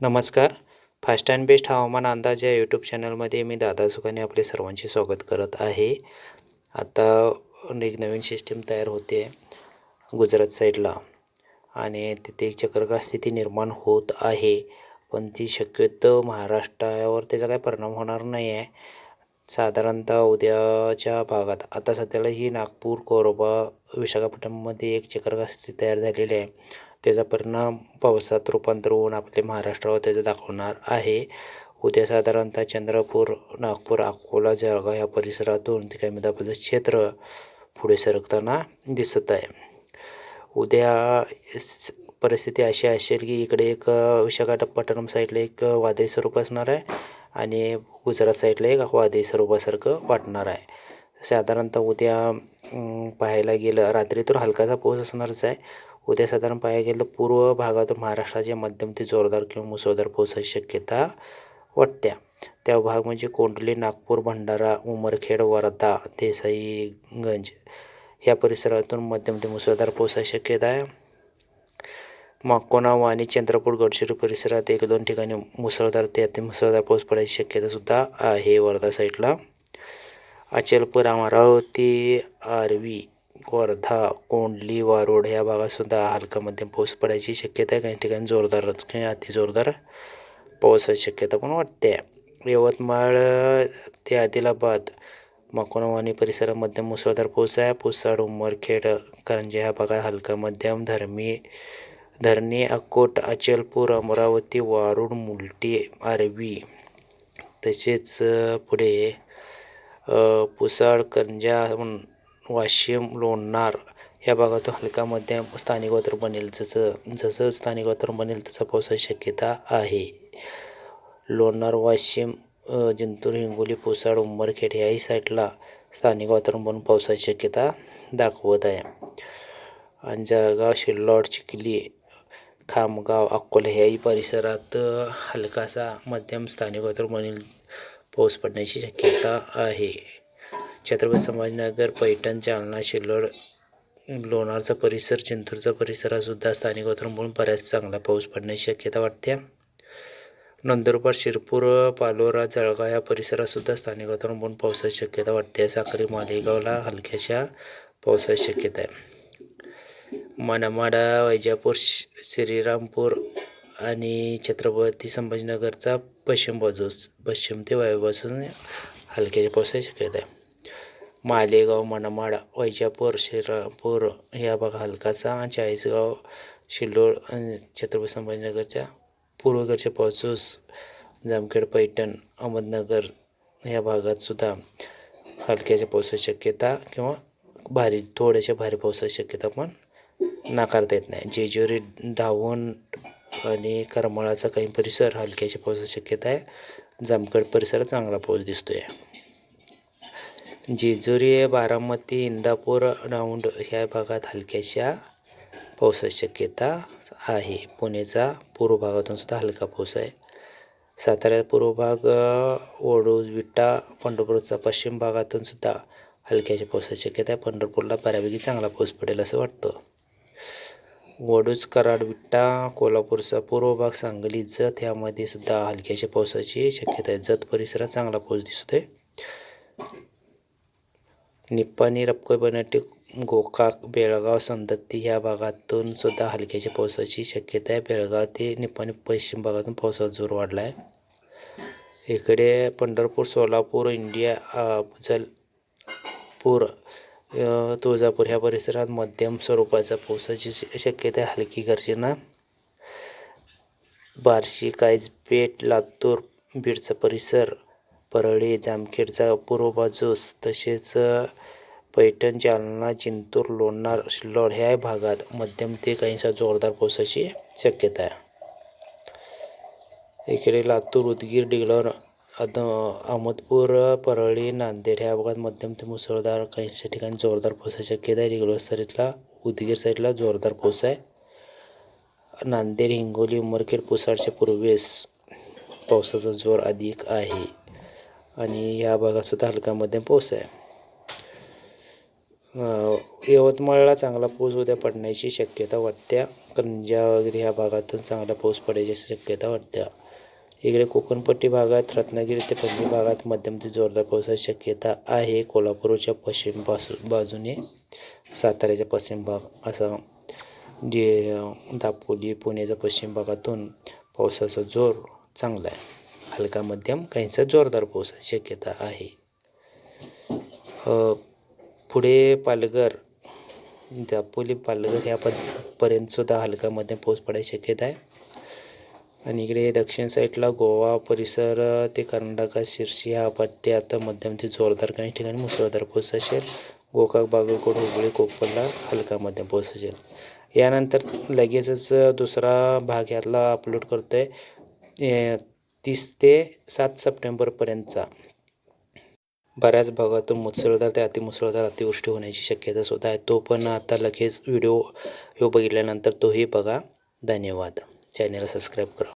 नमस्कार. Fast and best हवामान अंदाज या यूट्यूब चॅनलमध्ये मी दादा सुखाने आपले सर्वांचे स्वागत करत आहे. आता एक नवीन सिस्टीम तयार होते गुजरात साईडला आणि तिथे एक चक्रकार स्थिती निर्माण होत आहे. पण ती शक्यतो महाराष्ट्रावर त्याचा काही परिणाम होणार नाही आहे साधारणतः उद्याच्या भागात आता सध्याला ही नागपूर कोरोबा विशाखापट्टणममध्ये एक चक्रकार स्थिती तयार झालेली आहे. त्याचा परिणाम पावसात रूपांतर होऊन आपले महाराष्ट्रावर त्याचं दाखवणार आहे. उद्या साधारणतः चंद्रपूर नागपूर अकोला जळगाव या परिसरातून ते कमी दाबाचं क्षेत्र पुढे सरकताना दिसत आहे. उद्या परिस्थिती अशी असेल की इकडे एक विशाखापट्टणम साईडला एक वादळी स्वरूप असणार आहे आणि गुजरात साईडला एक वादळी स्वरूपासारखं वाटणार आहे. साधारणतः उद्या पाहायला गेलं रात्री तर हलकासा पाऊस असणारच आहे. उद्या साधारण पाहायला गेलं पूर्व भागातून महाराष्ट्राच्या मध्यम ते जोरदार किंवा मुसळधार पावसाची शक्यता वाटत्या त्या भाग म्हणजे कोंडली नागपूर भंडारा उमरखेड वर्धा देसाईगंज या परिसरातून मध्यम ते मुसळधार पावसाची शक्यता आहे. माकोनाव आणि चंद्रपूर गडचिरोली परिसरात एक दोन ठिकाणी मुसळधार ते अतिमुसळधार पाऊस पडायची शक्यतासुद्धा आहे वर्धा साईडला अचलपूर अमरावती आर्वी वर्धा कोंडली वारुड या भागातसुद्धा हलका मध्यम पाऊस पडायची शक्यता आहे. काही ठिकाणी जोरदार काही अति जोरदार पावसाची शक्यता पण वाटते. यवतमाळ ते आदिलाबाद माकोनवाणी परिसरात मध्यम मुसळधार पाऊस आहे. पुसाड उमरखेड करंजे ह्या भागात हलका मध्यम धर्मी धरणी अकोट अचलपूर अमरावती वारूड मुलटी आरवी तसेच पुढे पुसाड करंजा वाशिम लोणार या भागातून हलका मध्यम स्थानिक वातावरण बनेल. जसं जसं स्थानिक वातावरण बनेल तसं पावसाची शक्यता आहे. लोणार वाशिम जिंतूर हिंगोली पुसाड उंबरखेड याही साईडला स्थानिक वातावरण बनून पावसाची शक्यता दाखवत आहे. आणि जळगाव शिल्लोड चिखली खामगाव अकोला याही परिसरात हलकासा मध्यम स्थानिक वातावरण बनेल पाऊस पडण्याची शक्यता आहे. छत्रपती संभाजीनगर पैठण जालना शिल्लोड लोणारचा परिसर चिंतूरचा परिसरातसुद्धा स्थानिक वातावरण बऱ्याच चांगला पाऊस पडण्याची शक्यता वाटते. नंदुरबार शिरपूर पालोरा जळगाव या परिसरातसुद्धा स्थानिक वातावरण म्हणून पावसाची शक्यता वाटते. साखरी मालेगावला हलक्याशा पावसाची शक्यता आहे. मनमाडा वैजापूर श- श्रीरामपूर आणि छत्रपती संभाजीनगरचा पश्चिम बाजूस पश्चिम ते वायू बाजून हलक्याच्या पावसाची शक्यता आहे. मालेगाव मनमाड वैजापूर श्रीरामपूर या भाग हलकासा आणि चाळीसगाव शिल्लोड आणि छत्रपती संभाजीनगरच्या पूर्वेकडच्या पावसूस जामखेड पैठण अहमदनगर या भागात सुद्धा हलक्याच्या पावसाची शक्यता किंवा भारी थोड्याशा भारी पावसाची शक्यता पण नाकारता येत नाही. जेजुरी डावण आणि करमाळाचा काही परिसर हलक्याच्या पावसाची शक्यता आहे. जामखेड परिसरात चांगला पाऊस दिसतोय. जेजुरी बारामती इंदापूर राऊंड ह्या भागात हलक्याशा पावसाची शक्यता आहे. पुणेचा पूर्व भागातून सुद्धा हलका पाऊस आहे. सातारा पूर्व भाग ओडूज वडूज विटा पंढरपूरचा पश्चिम भागातून सुद्धा हलक्याच्या पावसाची शक्यता आहे. पंढरपूरला बऱ्यापैकी चांगला पाऊस पडेल असं वाटतं. वडूज कराड विट्टा कोल्हापूरचा पूर्व भाग सांगली जत यामध्ये सुद्धा हलक्याच्या पावसाची शक्यता आहे. जत परिसरात चांगला पाऊस दिसतोय. निप्पाणी रपकोय बनाटे गोकाक बेळगाव सौंदत्ती ह्या भागातून सुद्धा हलक्याच्या पावसाची शक्यता आहे. बेळगाव ते निप्पाणी पश्चिम भागातून पावसाचा जोर वाढला आहे इकडे पंढरपूर सोलापूर इंडिया अफजलपूर तुळजापूर ह्या परिसरात मध्यम स्वरूपाचा पावसाची श- शक्यता आहे. हलकी गर्जना बार्शी काईजपेठ लातूर बीडचा परिसर परळी जामखेडचा पूर्व बाजूस तसेच पैठण जालना जिंतूर लोणार सिल्लोड ह्या भागात मध्यम ते काहीसा जोरदार पावसाची शक्यता आहे. इकडे लातूर उदगीर डिगलर अद अहमदपूर परळी नांदेड ह्या भागात मध्यम ते मुसळधार काहीशा ठिकाणी जोरदार पावसाची शक्यता आहे. डिगलर साईडला उदगीर साईडला जोरदार पाऊस आहे. नांदेड हिंगोली उमरखेड पुसाडच्या पूर्वेस पावसाचा जोर अधिक आहे. आणि या भागातसुद्धा हलका मध्यम पाऊस आहे. यवतमाळला चांगला पाऊस उद्या पडण्याची शक्यता वाटत्या कंजा वगैरे ह्या भागातून चांगला पाऊस पडायची शक्यता वाटत्या इकडे कोकणपट्टी भागात रत्नागिरी ते पश्चिम भागात मध्यम ते जोरदार पावसाची शक्यता आहे. कोल्हापूरच्या पश्चिम बाजू बाजूने साताऱ्याच्या पश्चिम भाग असा जे दापोली पुण्याच्या पश्चिम भागातून पावसाचा जोर चांगला आहे. हलका मध्यम काहींचा जोरदार पावसाची शक्यता आहे. पुढे पालघर दापोली पालघर ह्या पद पर्यंतसुद्धा हलका मध्यम पाऊस पडायची शक्यता आहे. आणि इकडे दक्षिण साईडला गोवा परिसर ते कर्नाटका शिर्शी ह्या पट्टी आता मध्यम ते जोरदार काही ठिकाणी मुसळधार पाऊस असेल. गोकाक बागलकोट हुबळी कोकणला हलका मध्यम पाऊस असेल. यानंतर लगेचच दुसरा भाग यातला अपलोड करतो आहे तीस ते सात सप्टेंबरपर्यंतचा. बऱ्याच भागातून मुसळधार ते अतिमुसळधार अतिवृष्टी होण्याची शक्यता सुद्धा आहे. तो पण आता लगेच व्हिडिओ ह्यो बघितल्यानंतर तोही बघा. धन्यवाद. चॅनलला सबस्क्राईब करा.